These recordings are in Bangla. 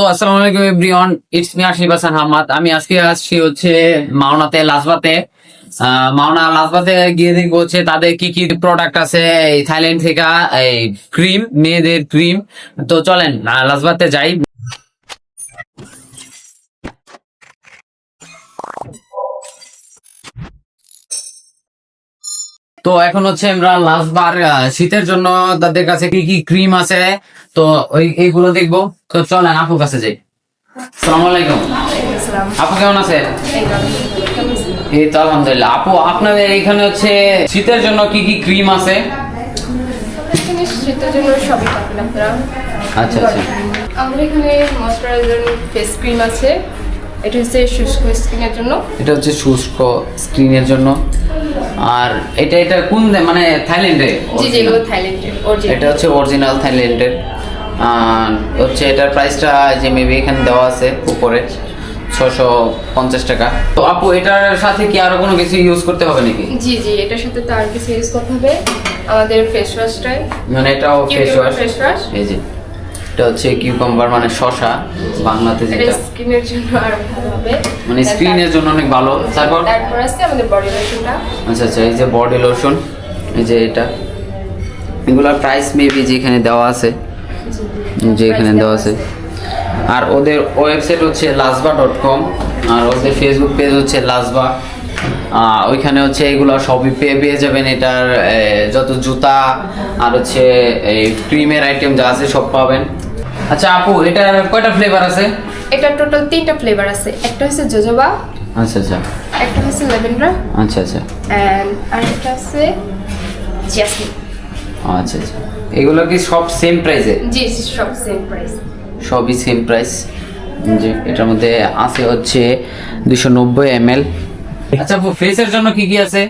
তো আসসালামু আলাইকুম everyone it's me Asif Hasan Hamad আমি আজকে আসছি হচ্ছে মাওনাতে, লাজবাতে। মাওনা লাজবাতে গিয়ে দেখব হচ্ছে তাদের কি কি প্রোডাক্ট আছে এই থাইল্যান্ড থেকে, এই ক্রিম মেয়েদের ক্রিম তো চলেন লাজবাতে যাই। তো এখন হচ্ছে আমরা লাস্ট বার শীতের জন্য তাদের কাছে কি কি ক্রিম আছে? তো ওই এইগুলো দেখব। তো চলেন আপুর কাছে যাই। সালাম আলাইকুম। আপু কেমন আছে এই তো আলহামদুলিল্লাহ। আপু আপনাদের এখানে হচ্ছে শীতের জন্য কি কি ক্রিম আছে? শীতের জন্য সবই পাবেন আপনারা। আচ্ছা আচ্ছা। আমাদের এখানে ময়শ্চারাইজার ফেস ক্রিম আছে। এটা হচ্ছে শুষ্ক স্কিনের জন্য। এটা হচ্ছে শুষ্ক স্ক্রিনের জন্য। আর এটা এটা কোন মানে থাইল্যান্ডে? জি থাইল্যান্ডের এটা হচ্ছে অরিজিনাল থাইল্যান্ডের আর হচ্ছে এটার প্রাইসটা যে মেবি এখানে দেওয়া আছে উপরে ছশো পঞ্চাশ টাকা। তো আপু এটার সাথে কি আরও কোনো কিছু ইউজ করতে হবে নাকি? জি জি এটার সাথে তো আর কিছু ইউজ করতে হবে। আমাদের ফেস ওয়াশটাই মানে এটাও ফেস ওয়াশ ফেস ওয়াশ এই যে। এটা হচ্ছে কিউকাম্বার মানে শশা বাংলাতে যেটা। স্কিনের জন্য আরও ভালো হবে। মানে স্ক্রিনের জন্য অনেক ভালো। তারপর? তারপর আছে আমাদের বডি লোশনটা আচ্ছা আচ্ছা এই যে বডি লোশন এই যে এটা। এগুলোর প্রাইস মেবি যেখানে দেওয়া আছে যে এখানে দেওয়া আছে। আর ওদের ওয়েবসাইট হচ্ছে লাজবা ডট কম আর ওদের ফেসবুক পেজ হচ্ছে লাজবা ওইখানে হচ্ছে এগুলো সবই পেয়ে পেয়ে যাবেন এটার যত জুতা আর হচ্ছে এই ক্রিমের আইটেম যা আছে সব পাবেন। আচ্ছা আপু এটার কয়টা ফ্লেভার আছে? এটা টোটাল তিনটা ফ্লেভার আছে। একটা হচ্ছে জোজোবা আচ্ছা আচ্ছা। একটা হচ্ছে ল্যাভেন্ডার আচ্ছা আচ্ছা। অ্যান্ড আরেকটা আছে জ্যাসমিন আচ্ছা আচ্ছা। এগুলো কি সব সেম প্রাইসে জি সব সেম প্রাইস সবই সেম প্রাইস যে এটার মধ্যে আছে হচ্ছে দুশো নব্বই এম এল আচ্ছা ফেসের জন্য কি কি আছে?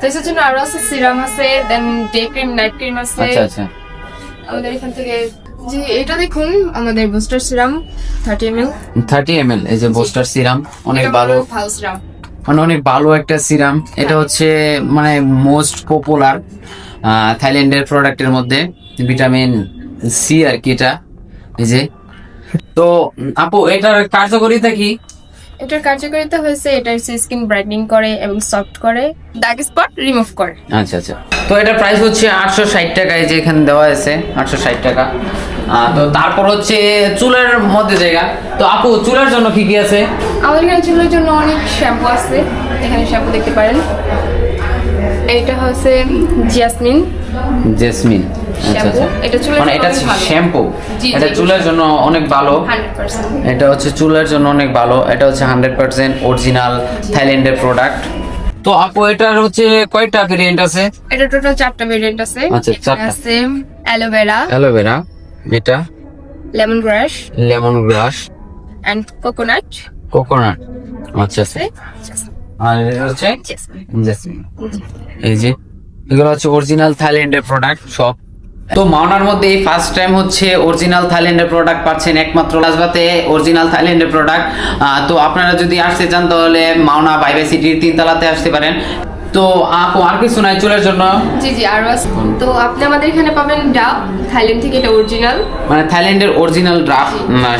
ফেসের জন্য আরও আছে সিরাম আছে then day cream night cream আছে। আচ্ছা আচ্ছা। আমাদের এখান থেকে জি এটা দেখুন আমাদের booster serum thirty M L thirty M L এই যে বোস্টার সিরাম অনেক ভালো। ভালো সিরাম মানে অনেক ভালো একটা সিরাম এটা হচ্ছে মানে মোস্ট পপুলার থাইল্যান্ডের প্রোডাক্টের মধ্যে ভিটামিন সি আর কি এটা। এই যে। তো আপু এটার কার্যকারিতা কি? এটার কার্যকারিতা হয়েছে এটা স্কিন ব্রাইটনিং করে এবং সফট করে দাগ স্পট রিমুভ করে। আচ্ছা আচ্ছা। তো এটার প্রাইস হচ্ছে আটশো ষাট টাকা এই যে এখানে দেওয়া আছে আটশো ষাট টাকা। তো তারপর হচ্ছে চুলের মধ্যে জায়গা। তো আপু চুলের জন্য কি কি আছে? আমাদের এখানে চুলের জন্য অনেক শ্যাম্পু আছে এখানে শ্যাম্পু দেখতে পারেন। এটা হচ্ছে জিয়াসমিন জেসমিন আচ্ছা? আচ্ছা। এটা মানে জন্য এটা অনেক ভালো। শ্যাম্পু জি, এটা চুলের জন্য অনেক ভালো। এটা হচ্ছে চুলের জন্য অনেক ভালো। এটা হচ্ছে হান্ড্রেড পার্সেন্ট অরিজিনাল থাইল্যান্ডের প্রোডাক্ট তো আপু এটার হচ্ছে কয়টা ভেরিয়েন্ট আছে? এটা টোটাল চারটা ভেরিয়েন্ট আছে। আচ্ছা, চারটা। আছে অ্যালোভেরা অ্যালোভেরা এটা lemongrass lemongrass and coconut coconut আচ্ছা আচ্ছা। আর এটা হচ্ছে? জেসমিন এই যে এগুলো হচ্ছে অরিজিনাল থাইল্যান্ডের প্রোডাক্ট সব তো মাওনার মধ্যে এই ফার্স্ট টাইম হচ্ছে অরিজিনাল থাইল্যান্ডের প্রোডাক্ট পাচ্ছেন একমাত্র লাজবাতে অরিজিনাল থাইল্যান্ডের প্রোডাক্ট তো আপনারা যদি আসতে চান তাহলে মাওনা বাইবাই সিটির তিনতলাতে আসতে পারেন। তো আপু আর কিছু নাই চুলের জন্য? জি জি আরও তো আপনি আমাদের এখানে পাবেন ডাব থাইল্যান্ড থেকে এটা অরিজিনাল মানে থাইল্যান্ডের অরিজিনাল ড্রাফ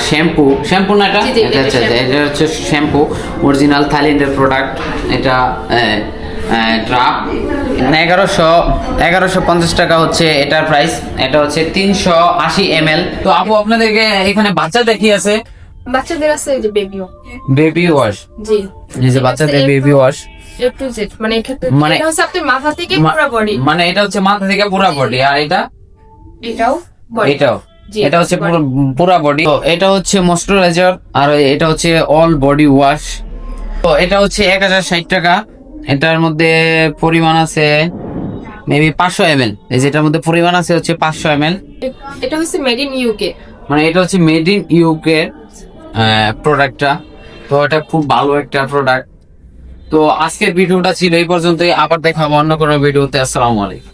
শ্যাম্পু শ্যাম্পু না এটা? আচ্ছা আচ্ছা আচ্ছা, এটা হচ্ছে শ্যাম্পু অরিজিনাল থাইল্যান্ডের প্রোডাক্ট এটা ড্রাফ এগারোশো এগারোশো পঞ্চাশ টাকা হচ্ছে এটার প্রাইস এটা হচ্ছে তিনশো আশি এম তো আপু আপনাদেরকে এখানে বাচ্চা দেখি আছে? বাচ্চাদের আছে যে বেবিও বেবি ওয়াশ জি। যে বাচ্চাদের বেবি ওয়াশ টু জেড মানে মানে- এটা হচ্ছে আপনার মাথা থেকে পুরো বডি মানে এটা হচ্ছে মাথা থেকে পুরো বডি আর এটা? এটাও এটাও। এটা হচ্ছে। পুরো বডি তো এটা হচ্ছে ময়শ্চারাইজার আর এটা হচ্ছে অল বডি ওয়াশ তো এটা হচ্ছে এক হাজার ষাট টাকা। এটার মধ্যে পরিমাণ আছে মেবি পাঁচশো এম এল এই যেটার মধ্যে পরিমাণ আছে হচ্ছে পাঁচশো এম এল এটা হচ্ছে মেড ইন ইউকে মানে এটা হচ্ছে মেড ইন ইউকে প্রোডাক্টটা তো এটা খুব ভালো একটা প্রোডাক্ট তো আজকের ভিডিওটা ছিল এই পর্যন্তই। আবার দেখাবো অন্য কোনো ভিডিওতে। আসসালামু আলাইকুম।